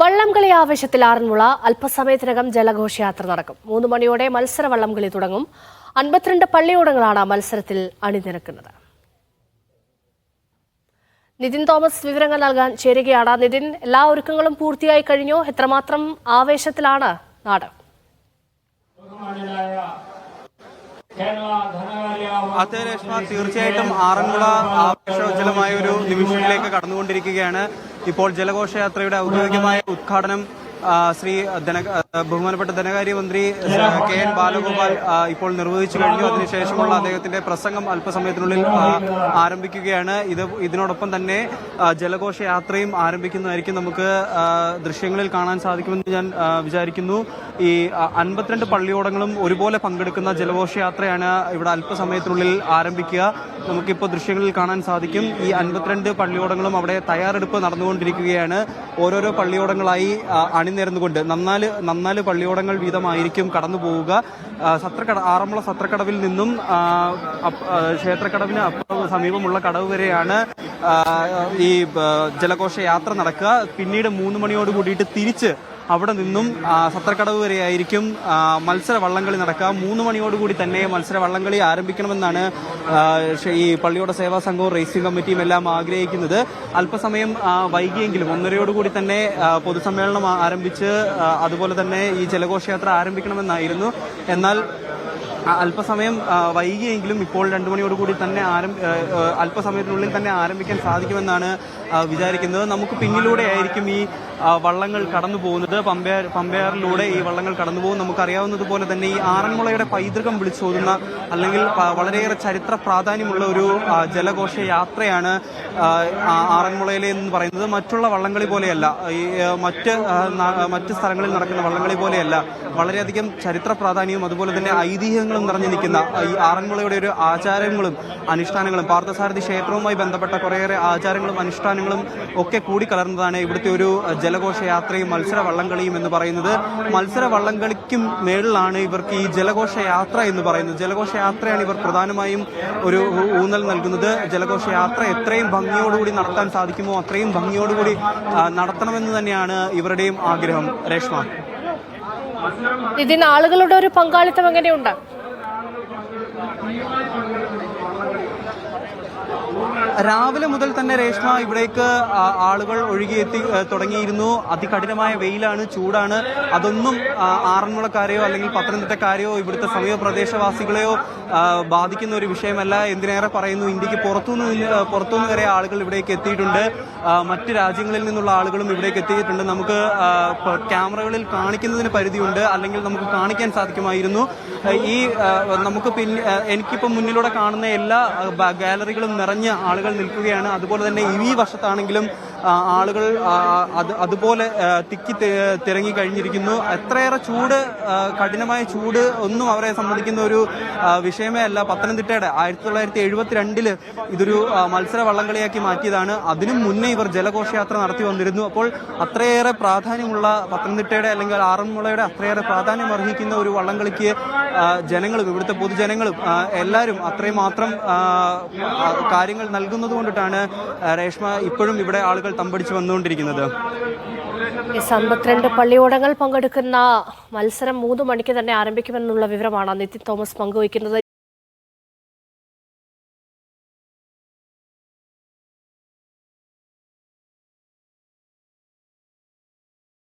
വള്ളംകളി ആവേശത്തിൽ ആറന്മുള അല്പസമയത്തിനകം ജലഘോഷയാത്ര നടക്കും. മൂന്ന് മണിയോടെ മത്സര വള്ളംകളി തുടങ്ങും. അൻപത്തിരണ്ട് പള്ളിയോടങ്ങളാണ് മത്സരത്തിൽ അണിനിരക്കുന്നത്. നിതിൻ തോമസ് വിവരങ്ങൾ നൽകാൻ ചേരുകയാണ്. നിതിൻ എല്ലാ ഒരുക്കങ്ങളും പൂർത്തിയായി കഴിഞ്ഞോ? എത്രമാത്രം ആവേശത്തിലാണ് നാട്? അതെ രേഷ്മ തീർച്ചയായിട്ടും ആറന്മുള ആവേശോജ്ജലമായ ഒരു നിമിഷത്തിലേക്ക് കടന്നുകൊണ്ടിരിക്കുകയാണ്. ഇപ്പോൾ ജലഘോഷയാത്രയുടെ ഔദ്യോഗികമായ ഉദ്ഘാടനം ശ്രീ ധന ബഹുമാനപ്പെട്ട ധനകാര്യമന്ത്രി കെ എൻ ബാലഗോപാൽ ഇപ്പോൾ നിർവഹിച്ചു കഴിഞ്ഞു. അതിനുശേഷമുള്ള അദ്ദേഹത്തിന്റെ പ്രസംഗം അല്പസമയത്തിനുള്ളിൽ ആരംഭിക്കുകയാണ്. ഇത് ഇതിനോടൊപ്പം തന്നെ ജലഘോഷയാത്രയും ആരംഭിക്കുന്നതായിരിക്കും നമുക്ക് ദൃശ്യങ്ങളിൽ കാണാൻ സാധിക്കുമെന്ന് ഞാൻ വിചാരിക്കുന്നു. ഈ അൻപത്തിരണ്ട് പള്ളിയോടങ്ങളും ഒരുപോലെ പങ്കെടുക്കുന്ന ജലഘോഷയാത്രയാണ് ഇവിടെ അല്പസമയത്തിനുള്ളിൽ ആരംഭിക്കുക. നമുക്കിപ്പോൾ ദൃശ്യങ്ങളിൽ കാണാൻ സാധിക്കും. ഈ അൻപത്തിരണ്ട് പള്ളിയോടങ്ങളും അവിടെ തയ്യാറെടുപ്പ് നടന്നുകൊണ്ടിരിക്കുകയാണ്. ഓരോരോ പള്ളിയോടങ്ങളായി അണിനിരന്നുകൊണ്ട് നന്നാൽ നന്നാൽ പള്ളിയോടങ്ങൾ വീതമായിരിക്കും കടന്നു പോവുക സത്രക്കട ആറന്മുള സത്രക്കടവിൽ നിന്നും ക്ഷേത്രക്കടവിന് അപ്പുറം സമീപമുള്ള കടവ് വരെയാണ് ഈ ജലഘോഷയാത്ര നടക്കുക. പിന്നീട് മൂന്ന് മണിയോട് കൂടിയിട്ട് തിരിച്ച് അവിടെ നിന്നും സത്രക്കടവ് വരെയായിരിക്കും മത്സര വള്ളംകളി നടക്കുക. മൂന്ന് മണിയോടുകൂടി തന്നെ മത്സര വള്ളംകളി ആരംഭിക്കണമെന്നാണ് ഈ പള്ളിയോട സേവാ സംഘവും റേസിംഗ് കമ്മിറ്റിയും എല്ലാം ആഗ്രഹിക്കുന്നത്. അല്പസമയം വൈകിയെങ്കിലും ഒന്നരയോടുകൂടി തന്നെ പൊതുസമ്മേളനം ആരംഭിച്ച് അതുപോലെ തന്നെ ഈ ജലഘോഷയാത്ര ആരംഭിക്കണമെന്നായിരുന്നു. എന്നാൽ അല്പസമയം വൈകിയെങ്കിലും ഇപ്പോൾ രണ്ടു മണിയോടുകൂടി തന്നെ ആരം- അല്പസമയത്തിനുള്ളിൽ തന്നെ ആരംഭിക്കാൻ സാധിക്കുമെന്നാണ് വിചാരിക്കുന്നത്. നമുക്ക് പിന്നിലൂടെ ആയിരിക്കും ഈ വള്ളങ്ങൾ കടന്നു പോകുന്നത്. പമ്പയാർ പമ്പയാറിലൂടെ ഈ വള്ളങ്ങൾ കടന്നു പോകും. നമുക്കറിയാവുന്നതുപോലെ തന്നെ ഈ ആറന്മുളയുടെ പൈതൃകം വിളിച്ചോതുന്ന അല്ലെങ്കിൽ വളരെയേറെ ചരിത്ര പ്രാധാന്യമുള്ള ഒരു ജലഘോഷ യാത്രയാണ് ആറന്മുളയിലെ എന്ന് പറയുന്നത്. മറ്റുള്ള വള്ളംകളി പോലെയല്ല. ഈ മറ്റ് മറ്റ് സ്ഥലങ്ങളിൽ നടക്കുന്ന വള്ളംകളി പോലെയല്ല. വളരെയധികം ചരിത്ര പ്രാധാന്യവും അതുപോലെ തന്നെ ഐതിഹ്യങ്ങളും നിറഞ്ഞു നിൽക്കുന്ന ഈ ആറന്മുളയുടെ ഒരു ആചാരങ്ങളും അനുഷ്ഠാനങ്ങളും പാർത്ഥസാരഥി ക്ഷേത്രവുമായി ബന്ധപ്പെട്ട കുറേയേറെ ആചാരങ്ങളും അനുഷ്ഠാനങ്ങളും ഒക്കെ കൂടിക്കലർന്നതാണ് ഇവിടുത്തെ ഒരു ജലഘോഷയാത്രയും മത്സര വള്ളംകളിയും എന്ന് പറയുന്നത്. മത്സര വള്ളംകളിക്കും മേളിലാണ് ഇവർക്ക് ഈ ജലഘോഷയാത്ര എന്ന് പറയുന്നത്. ജലഘോഷയാത്രയാണ് ഇവർ പ്രധാനമായും ഒരു ഊന്നൽ നൽകുന്നത്. ജലഘോഷയാത്ര എത്രയും ഭംഗിയോടുകൂടി നടത്താൻ സാധിക്കുമോ അത്രയും ഭംഗിയോടുകൂടി നടത്തണമെന്ന് തന്നെയാണ് ഇവരുടെയും ആഗ്രഹം. രേഷ്മ. ഇതിന് ആളുകളുടെ ഒരു പങ്കാളിത്തം എങ്ങനെയുണ്ട്? രാവിലെ മുതൽ തന്നെ രേഷ്മ ഇവിടേക്ക് ആളുകൾ ഒഴുകിയെത്തി തുടങ്ങിയിരുന്നു. അതികഠിനമായ വെയിലാണ് ചൂടാണ്. അതൊന്നും ആറന്മുളക്കാരെയോ അല്ലെങ്കിൽ പത്തനംതിട്ടക്കാരെയോ ഇവിടുത്തെ സമീപ പ്രദേശവാസികളെയോ ബാധിക്കുന്ന ഒരു വിഷയമല്ല. എന്തിനേറെ പറയുന്നു ഇന്ത്യയ്ക്ക് പുറത്തുനിന്ന് പുറത്തുനിന്ന് വരെ ആളുകൾ ഇവിടേക്ക് എത്തിയിട്ടുണ്ട്. മറ്റ് രാജ്യങ്ങളിൽ നിന്നുള്ള ആളുകളും ഇവിടേക്ക് എത്തിയിട്ടുണ്ട്. നമുക്ക് ക്യാമറകളിൽ കാണിക്കുന്നതിന് പരിധിയുണ്ട്. അല്ലെങ്കിൽ നമുക്ക് കാണിക്കാൻ സാധിക്കുമായിരുന്നു. ഈ നമുക്ക് പിന്നെ എനിക്കിപ്പോൾ മുന്നിലൂടെ കാണുന്ന എല്ലാ ഗാലറികളും നിറഞ്ഞ ആളുകൾ നിൽക്കുകയാണ്. അതുപോലെ തന്നെ ഈ വശത്താണെങ്കിലും ആ, ആളുകൾ അത് അതുപോലെ തിക്കി തിരങ്ങി കഴിഞ്ഞിരിക്കുന്നു. എത്രയേറെ ചൂട് കഠിനമായ ചൂട് ഒന്നും അവരെ സംബന്ധിക്കുന്ന ഒരു വിഷയമേ അല്ല. പത്തനംതിട്ടയുടെ ആയിരത്തി തൊള്ളായിരത്തി എഴുപത്തിരണ്ടിൽ ഇതൊരു മത്സര വള്ളംകളിയാക്കി മാറ്റിയതാണ്. അതിനും മുന്നേ ഇവർ ജലഘോഷയാത്ര നടത്തി വന്നിരുന്നു. അപ്പോൾ അത്രയേറെ പ്രാധാന്യമുള്ള പത്തനംതിട്ടയുടെ അല്ലെങ്കിൽ ആറന്മുളയുടെ അത്രയേറെ പ്രാധാന്യം അർഹിക്കുന്ന ഒരു വള്ളംകളിക്ക് ജനങ്ങളും ഇവിടുത്തെ പൊതുജനങ്ങളും എല്ലാവരും അത്രയും മാത്രം കാര്യങ്ങൾ നൽകുന്നത് കൊണ്ടിട്ടാണ് രേഷ്മ ഇപ്പോഴും ഇവിടെ ആളുകൾ തമ്പടിച്ച് വന്നുകൊണ്ടിരിക്കുന്നത്. എസ് പള്ളിയോടങ്ങൾ പങ്കെടുക്കുന്ന മത്സരം മൂന്ന് മണിക്ക് തന്നെ ആരംഭിക്കുമെന്നുള്ള വിവരമാണ് നിതിൻ തോമസ് പങ്കുവയ്ക്കുന്നത്.